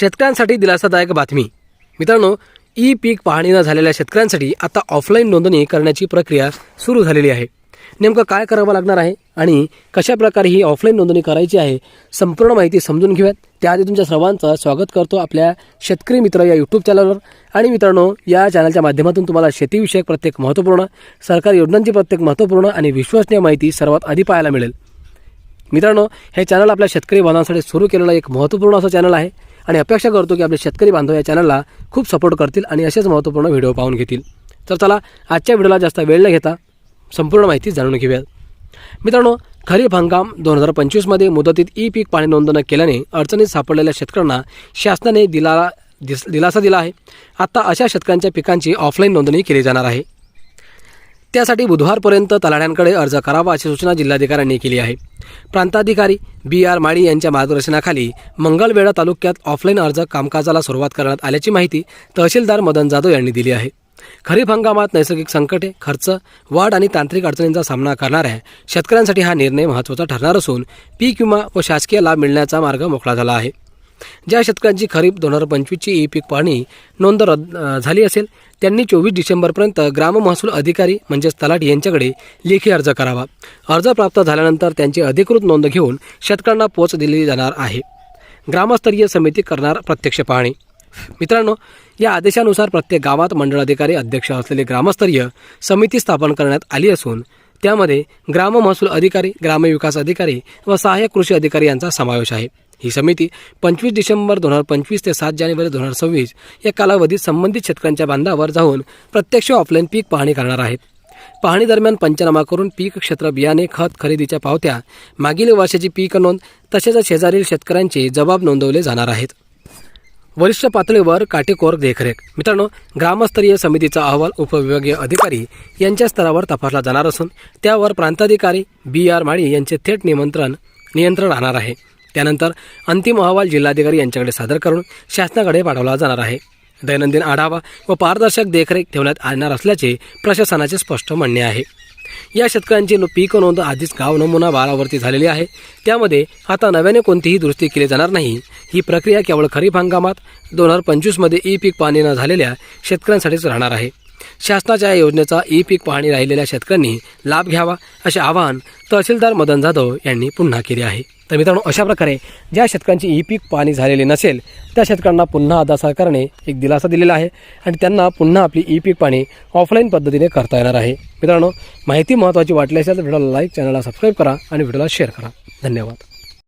शेतकऱ्यांसाठी दिलासादायक बातमी. मित्रांनो ई पीक पाहणी न झालेल्या शेतकऱ्यांसाठी आता ऑफलाईन नोंदणी करण्याची प्रक्रिया सुरू झालेली आहे. नेमकं काय करावं लागणार आहे आणि कशा प्रकारे ही ऑफलाईन नोंदणी करायची आहे संपूर्ण माहिती समजून घेऊयात. त्याआधी तुमच्या सर्वांचं स्वागत करतो आपल्या शेतकरी मित्र या यूट्यूब चॅनलवर आणि मित्रांनो या चॅनलच्या माध्यमातून तुम्हाला शेतीविषयक प्रत्येक महत्त्वपूर्ण सरकारी योजनांची प्रत्येक महत्त्वपूर्ण आणि विश्वसनीय माहिती सर्वात आधी पाहायला मिळेल. मित्रांनो हे चॅनल आपल्या शेतकरी बांधवांसाठी सुरू केलेलं एक महत्त्वपूर्ण असं चॅनल आहे. आणि अपेक्षा करतो की आपले शेतकरी बांधव या चॅनलला खूप सपोर्ट करतील आणि असेच महत्त्वपूर्ण व्हिडिओ पाहून घेतील. तर चला आजच्या व्हिडिओला जास्त वेळ न घेता संपूर्ण माहिती जाणून घेऊयात. मित्रांनो खरीप हंगाम दोन हजार पंचवीसमध्ये मुदतीत ई पीक पाणी नोंदणी केल्याने अडचणीत सापडलेल्या शेतकऱ्यांना शासनाने दिला दिस दिलासा दिला आहे. आता अशा शेतकऱ्यांच्या पिकांची ऑफलाईन नोंदणी केली जाणार आहे. त्यासाठी बुधवारपर्यंत तलाड्यांकडे अर्ज करावा अशी सूचना जिल्हाधिकाऱ्यांनी केली आहे. प्रांताधिकारी बी आर माळी यांच्या मार्गदर्शनाखाली मंगळवेढा तालुक्यात ऑफलाईन अर्ज कामकाजाला सुरुवात करण्यात आल्याची माहिती तहसीलदार मदन जाधव यांनी दिली आहे. खरीप हंगामात नैसर्गिक संकटे खर्च वाढ आणि तांत्रिक अडचणींचा सामना करणाऱ्या शेतकऱ्यांसाठी हा निर्णय महत्त्वाचा ठरणार असून पीक विमा व शासकीय लाभ मिळण्याचा मार्ग मोकळा झाला आहे. ज्या शेतकऱ्यांची खरीप दोन हजार पंचवीसची ई पीक पाहणी नोंद रद्द झाली असेल त्यांनी चोवीस डिसेंबरपर्यंत ग्राम महसूल अधिकारी म्हणजेच तलाठी यांच्याकडे लेखी अर्ज करावा. अर्ज प्राप्त झाल्यानंतर त्यांची अधिकृत नोंद घेऊन शेतकऱ्यांना पोच दिली जाणार आहे. ग्रामस्तरीय समिती करणार प्रत्यक्ष पाहणी. मित्रांनो या आदेशानुसार प्रत्येक गावात मंडळ अधिकारी अध्यक्ष असलेली ग्रामस्तरीय समिती स्थापन करण्यात आली असून त्यामध्ये ग्राम महसूल अधिकारी ग्रामविकास अधिकारी व सहाय्यक कृषी अधिकारी यांचा समावेश आहे. ही समिती पंचवीस डिसेंबर दोन हजार पंचवीस ते सात जानेवारी दोन हजार सव्वीस या कालावधीत संबंधित शेतकऱ्यांच्या बांधावर जाऊन प्रत्यक्ष ऑफलाईन पीक पाहणी करणार आहेत. पाहणी दरम्यान पंचनामा करून पीक क्षेत्र बियाणे खत खरेदीच्या पावत्या मागील वर्षाची पीक नोंद तसेच शेजारील शेतकऱ्यांचे जबाब नोंदवले जाणार आहेत. वरिष्ठ पातळीवर काटेकोर देखरेख. मित्रांनो ग्रामस्तरीय समितीचा अहवाल उपविभागीय अधिकारी यांच्या स्तरावर तपासला जाणार असून त्यावर प्रांताधिकारी बी आर माळी यांचे थेट निमंत्रण नियंत्रण राहणार आहे. त्यानंतर अंतिम अहवाल जिल्हाधिकारी यांच्याकडे सादर करून शासनाकडे पाठवला जाणार आहे. दैनंदिन आढावा व पारदर्शक देखरेख ठेवण्यात येणार असल्याचे प्रशासनाचे स्पष्ट म्हणणे आहे. या शेतकऱ्यांची पीक नोंद आधीच गाव नमुना बारावरती झालेली आहे. त्यामध्ये आता नव्याने कोणतीही दुरुस्ती केली जाणार नाही. ही प्रक्रिया केवळ खरीप हंगामात दोन हजार पंचवीसमध्ये ई पीक पाणी न झालेल्या शेतकऱ्यांसाठीच राहणार आहे. शासनाच्या या योजनेचा ई पीक पाहणी राहिलेल्या शेतकऱ्यांनी लाभ घ्यावा असे आवाहन तहसीलदार मदन जाधव यांनी पुन्हा केले आहे. तर मित्रांनो अशा प्रकारे ज्या शेतकऱ्यांची ई पीक पाणी झालेली नसेल त्या शेतकऱ्यांना पुन्हा आता सरकारने एक दिलासा दिलेला आहे आणि त्यांना पुन्हा आपली ई पीक पाणी ऑफलाईन पद्धतीने करता येणार आहे. मित्रांनो माहिती महत्त्वाची वाटली असेल तर व्हिडिओला लाईक चॅनलला सबस्क्राईब करा आणि व्हिडिओला शेअर करा. धन्यवाद.